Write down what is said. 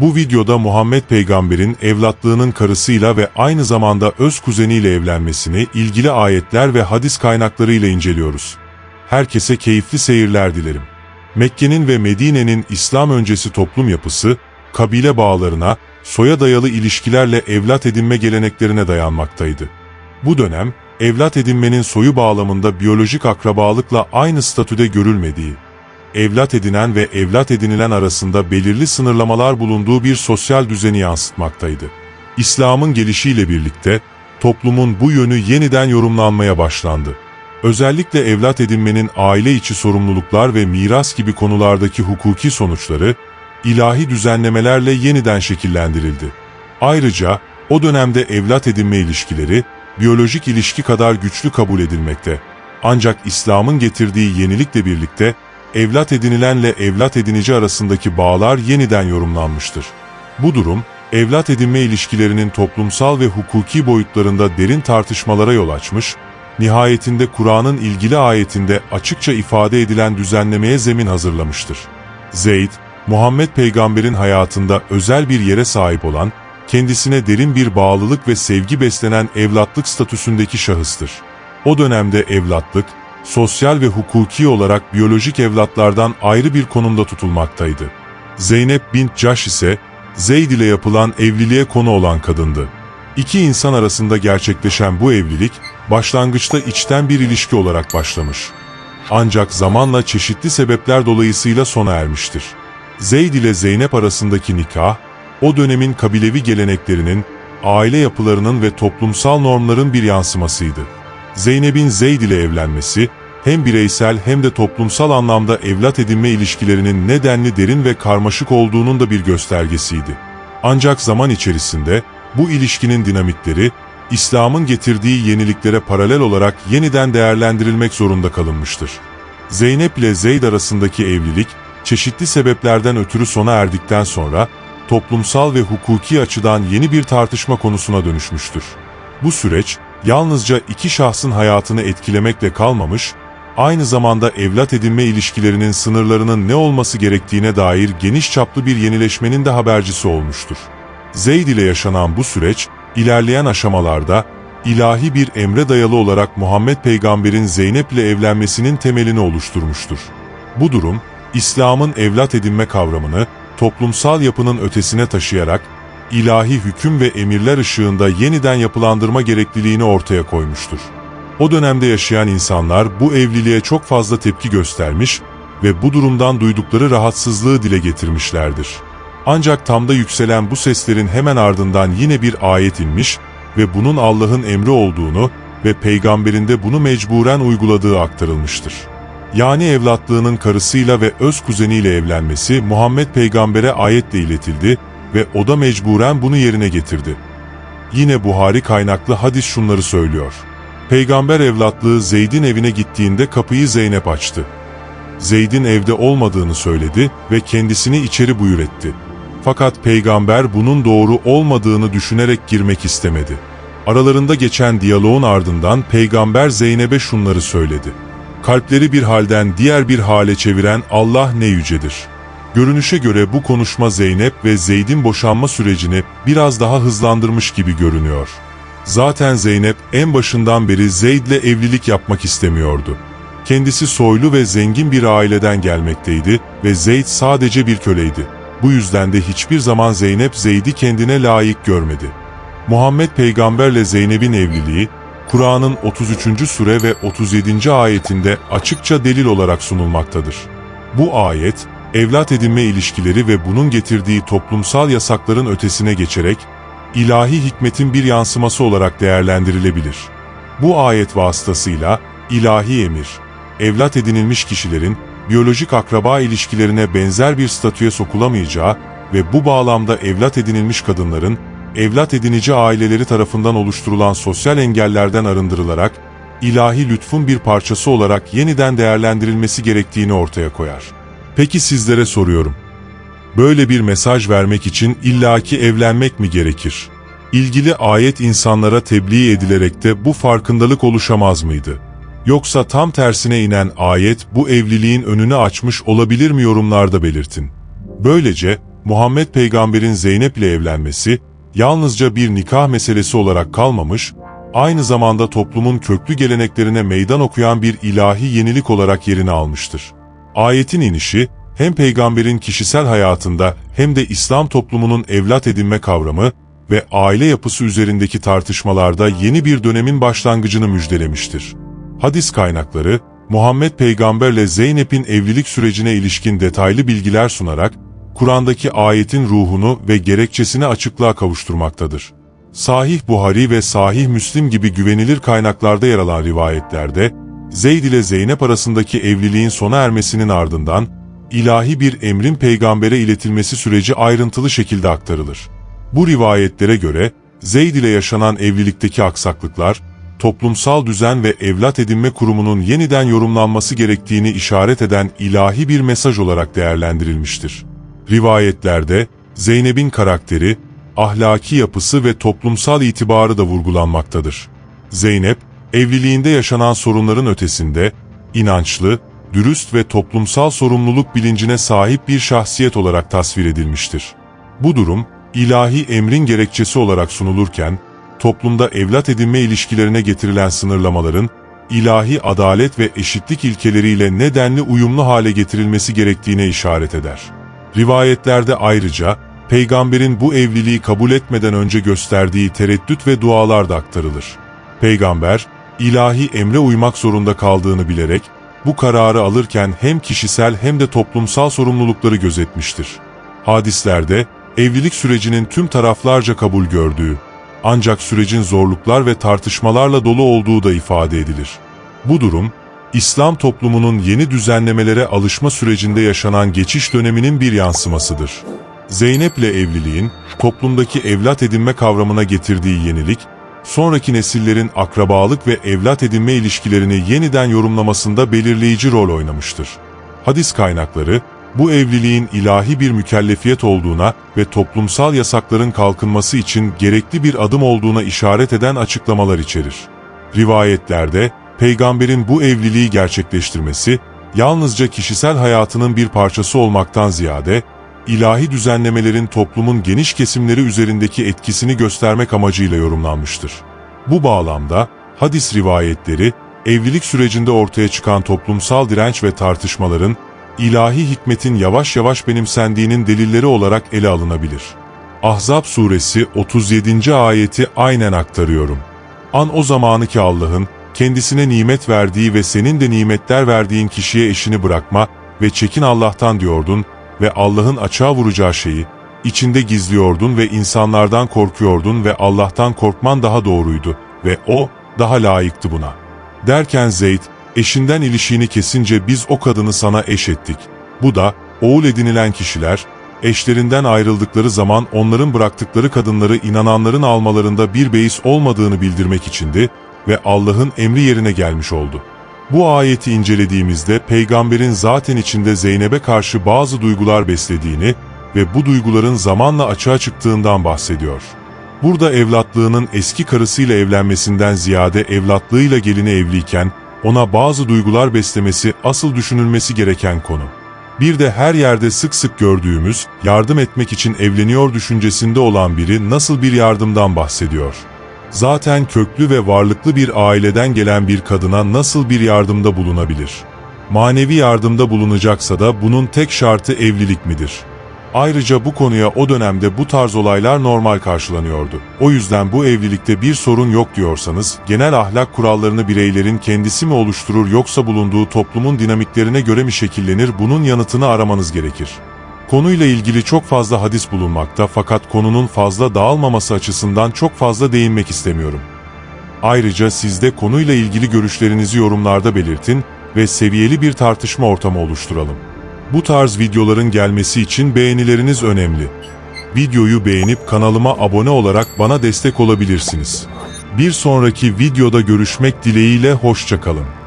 Bu videoda Muhammed Peygamber'in evlatlığının karısıyla ve aynı zamanda öz kuzeniyle evlenmesini ilgili ayetler ve hadis kaynaklarıyla inceliyoruz. Herkese keyifli seyirler dilerim. Mekke'nin ve Medine'nin İslam öncesi toplum yapısı, kabile bağlarına, soya dayalı ilişkilerle evlat edinme geleneklerine dayanmaktaydı. Bu dönem, evlat edinmenin soyu bağlamında biyolojik akrabalıkla aynı statüde görülmediği, evlat edinen ve evlat edinilen arasında belirli sınırlamalar bulunduğu bir sosyal düzeni yansıtmaktaydı. İslam'ın gelişiyle birlikte toplumun bu yönü yeniden yorumlanmaya başlandı. Özellikle evlat edinmenin aile içi sorumluluklar ve miras gibi konulardaki hukuki sonuçları ilahi düzenlemelerle yeniden şekillendirildi. Ayrıca o dönemde evlat edinme ilişkileri biyolojik ilişki kadar güçlü kabul edilmekte. Ancak İslam'ın getirdiği yenilikle birlikte evlat edinilenle evlat edinici arasındaki bağlar yeniden yorumlanmıştır. Bu durum, evlat edinme ilişkilerinin toplumsal ve hukuki boyutlarında derin tartışmalara yol açmış, nihayetinde Kur'an'ın ilgili ayetinde açıkça ifade edilen düzenlemeye zemin hazırlamıştır. Zeyd, Muhammed peygamberin hayatında özel bir yere sahip olan, kendisine derin bir bağlılık ve sevgi beslenen evlatlık statüsündeki şahıstır. O dönemde evlatlık, sosyal ve hukuki olarak biyolojik evlatlardan ayrı bir konumda tutulmaktaydı. Zeynep bint Caş ise Zeyd ile yapılan evliliğe konu olan kadındı. İki insan arasında gerçekleşen bu evlilik, başlangıçta içten bir ilişki olarak başlamış. Ancak zamanla çeşitli sebepler dolayısıyla sona ermiştir. Zeyd ile Zeynep arasındaki nikah, o dönemin kabilevi geleneklerinin, aile yapılarının ve toplumsal normların bir yansımasıydı. Zeynep'in Zeyd ile evlenmesi, hem bireysel hem de toplumsal anlamda evlat edinme ilişkilerinin nedenli derin ve karmaşık olduğunun da bir göstergesiydi. Ancak zaman içerisinde bu ilişkinin dinamikleri, İslam'ın getirdiği yeniliklere paralel olarak yeniden değerlendirilmek zorunda kalınmıştır. Zeynep ile Zeyd arasındaki evlilik, çeşitli sebeplerden ötürü sona erdikten sonra, toplumsal ve hukuki açıdan yeni bir tartışma konusuna dönüşmüştür. Bu süreç, yalnızca iki şahsın hayatını etkilemekle kalmamış, aynı zamanda evlat edinme ilişkilerinin sınırlarının ne olması gerektiğine dair geniş çaplı bir yenileşmenin de habercisi olmuştur. Zeyd ile yaşanan bu süreç, ilerleyen aşamalarda, ilahi bir emre dayalı olarak Muhammed peygamberin Zeynep ile evlenmesinin temelini oluşturmuştur. Bu durum, İslam'ın evlat edinme kavramını, toplumsal yapının ötesine taşıyarak, ilahi hüküm ve emirler ışığında yeniden yapılandırma gerekliliğini ortaya koymuştur. O dönemde yaşayan insanlar bu evliliğe çok fazla tepki göstermiş ve bu durumdan duydukları rahatsızlığı dile getirmişlerdir. Ancak tamda yükselen bu seslerin hemen ardından yine bir ayet inmiş ve bunun Allah'ın emri olduğunu ve peygamberinde bunu mecburen uyguladığı aktarılmıştır. Yani evlatlığının karısıyla ve öz kuzeniyle evlenmesi Muhammed peygambere ayetle iletildi ve o da mecburen bunu yerine getirdi. Yine Buhari kaynaklı hadis şunları söylüyor. Peygamber evlatlığı Zeyd'in evine gittiğinde kapıyı Zeynep açtı. Zeyd'in evde olmadığını söyledi ve kendisini içeri buyur etti. Fakat peygamber bunun doğru olmadığını düşünerek girmek istemedi. Aralarında geçen diyaloğun ardından peygamber Zeynep'e şunları söyledi. Kalpleri bir halden diğer bir hale çeviren Allah ne yücedir. Görünüşe göre bu konuşma Zeynep ve Zeyd'in boşanma sürecini biraz daha hızlandırmış gibi görünüyor. Zaten Zeynep en başından beri Zeyd'le evlilik yapmak istemiyordu. Kendisi soylu ve zengin bir aileden gelmekteydi ve Zeyd sadece bir köleydi. Bu yüzden de hiçbir zaman Zeynep Zeyd'i kendine layık görmedi. Muhammed peygamberle Zeynep'in evliliği, Kur'an'ın 33. sure ve 37. ayetinde açıkça delil olarak sunulmaktadır. Bu ayet, evlat edinme ilişkileri ve bunun getirdiği toplumsal yasakların ötesine geçerek, ilahi hikmetin bir yansıması olarak değerlendirilebilir. Bu ayet vasıtasıyla ilahi emir, evlat edinilmiş kişilerin biyolojik akraba ilişkilerine benzer bir statüye sokulamayacağı ve bu bağlamda evlat edinilmiş kadınların evlat edinici aileleri tarafından oluşturulan sosyal engellerden arındırılarak ilahi lütfun bir parçası olarak yeniden değerlendirilmesi gerektiğini ortaya koyar. Peki sizlere soruyorum. Böyle bir mesaj vermek için illaki evlenmek mi gerekir? İlgili ayet insanlara tebliğ edilerek de bu farkındalık oluşamaz mıydı? Yoksa tam tersine inen ayet bu evliliğin önünü açmış olabilir mi yorumlarda belirtin. Böylece Muhammed peygamberin Zeynep ile evlenmesi, yalnızca bir nikah meselesi olarak kalmamış, aynı zamanda toplumun köklü geleneklerine meydan okuyan bir ilahi yenilik olarak yerini almıştır. Ayetin inişi, hem peygamberin kişisel hayatında hem de İslam toplumunun evlat edinme kavramı ve aile yapısı üzerindeki tartışmalarda yeni bir dönemin başlangıcını müjdelemiştir. Hadis kaynakları, Muhammed peygamberle Zeynep'in evlilik sürecine ilişkin detaylı bilgiler sunarak, Kur'an'daki ayetin ruhunu ve gerekçesini açıklığa kavuşturmaktadır. Sahih Buhari ve Sahih Müslim gibi güvenilir kaynaklarda yer alan rivayetlerde, Zeyd ile Zeynep arasındaki evliliğin sona ermesinin ardından, ilahi bir emrin peygambere iletilmesi süreci ayrıntılı şekilde aktarılır. Bu rivayetlere göre, Zeyd ile yaşanan evlilikteki aksaklıklar, toplumsal düzen ve evlat edinme kurumunun yeniden yorumlanması gerektiğini işaret eden ilahi bir mesaj olarak değerlendirilmiştir. Rivayetlerde, Zeynep'in karakteri, ahlaki yapısı ve toplumsal itibarı da vurgulanmaktadır. Zeynep, evliliğinde yaşanan sorunların ötesinde, inançlı, dürüst ve toplumsal sorumluluk bilincine sahip bir şahsiyet olarak tasvir edilmiştir. Bu durum, ilahi emrin gerekçesi olarak sunulurken, toplumda evlat edinme ilişkilerine getirilen sınırlamaların, ilahi adalet ve eşitlik ilkeleriyle nedenli uyumlu hale getirilmesi gerektiğine işaret eder. Rivayetlerde ayrıca, peygamberin bu evliliği kabul etmeden önce gösterdiği tereddüt ve dualar da aktarılır. Peygamber, ilahi emre uymak zorunda kaldığını bilerek, bu kararı alırken hem kişisel hem de toplumsal sorumlulukları gözetmiştir. Hadislerde, evlilik sürecinin tüm taraflarca kabul gördüğü, ancak sürecin zorluklar ve tartışmalarla dolu olduğu da ifade edilir. Bu durum, İslam toplumunun yeni düzenlemelere alışma sürecinde yaşanan geçiş döneminin bir yansımasıdır. Zeynep ile evliliğin, toplumdaki evlat edinme kavramına getirdiği yenilik, sonraki nesillerin akrabalık ve evlat edinme ilişkilerini yeniden yorumlamasında belirleyici rol oynamıştır. Hadis kaynakları, bu evliliğin ilahi bir mükellefiyet olduğuna ve toplumsal yasakların kalkınması için gerekli bir adım olduğuna işaret eden açıklamalar içerir. Rivayetlerde, peygamberin bu evliliği gerçekleştirmesi, yalnızca kişisel hayatının bir parçası olmaktan ziyade, ilahi düzenlemelerin toplumun geniş kesimleri üzerindeki etkisini göstermek amacıyla yorumlanmıştır. Bu bağlamda, hadis rivayetleri, evlilik sürecinde ortaya çıkan toplumsal direnç ve tartışmaların, ilahi hikmetin yavaş yavaş benimsendiğinin delilleri olarak ele alınabilir. Ahzab suresi 37. ayeti aynen aktarıyorum. An o zamanı ki Allah'ın, kendisine nimet verdiği ve senin de nimetler verdiğin kişiye eşini bırakma ve çekin Allah'tan diyordun ve Allah'ın açığa vuracağı şeyi, içinde gizliyordun ve insanlardan korkuyordun ve Allah'tan korkman daha doğruydu ve O daha layıktı buna. Derken Zeyd, eşinden ilişiğini kesince biz o kadını sana eş ettik. Bu da, oğul edinilen kişiler, eşlerinden ayrıldıkları zaman onların bıraktıkları kadınları inananların almalarında bir beis olmadığını bildirmek içindi ve Allah'ın emri yerine gelmiş oldu. Bu ayeti incelediğimizde peygamberin zaten içinde Zeynep'e karşı bazı duygular beslediğini ve bu duyguların zamanla açığa çıktığından bahsediyor. Burada evlatlığının eski karısıyla evlenmesinden ziyade evlatlığıyla gelini evliyken ona bazı duygular beslemesi asıl düşünülmesi gereken konu. Bir de her yerde sık sık gördüğümüz yardım etmek için evleniyor düşüncesinde olan biri nasıl bir yardımdan bahsediyor. Zaten köklü ve varlıklı bir aileden gelen bir kadına nasıl bir yardımda bulunabilir? Manevi yardımda bulunacaksa da bunun tek şartı evlilik midir? Ayrıca bu konuya o dönemde bu tarz olaylar normal karşılanıyordu. O yüzden bu evlilikte bir sorun yok diyorsanız, genel ahlak kurallarını bireylerin kendisi mi oluşturur yoksa bulunduğu toplumun dinamiklerine göre mi şekillenir bunun yanıtını aramanız gerekir. Konuyla ilgili çok fazla hadis bulunmakta fakat konunun fazla dağılmaması açısından çok fazla değinmek istemiyorum. Ayrıca siz de konuyla ilgili görüşlerinizi yorumlarda belirtin ve seviyeli bir tartışma ortamı oluşturalım. Bu tarz videoların gelmesi için beğenileriniz önemli. Videoyu beğenip kanalıma abone olarak bana destek olabilirsiniz. Bir sonraki videoda görüşmek dileğiyle hoşçakalın.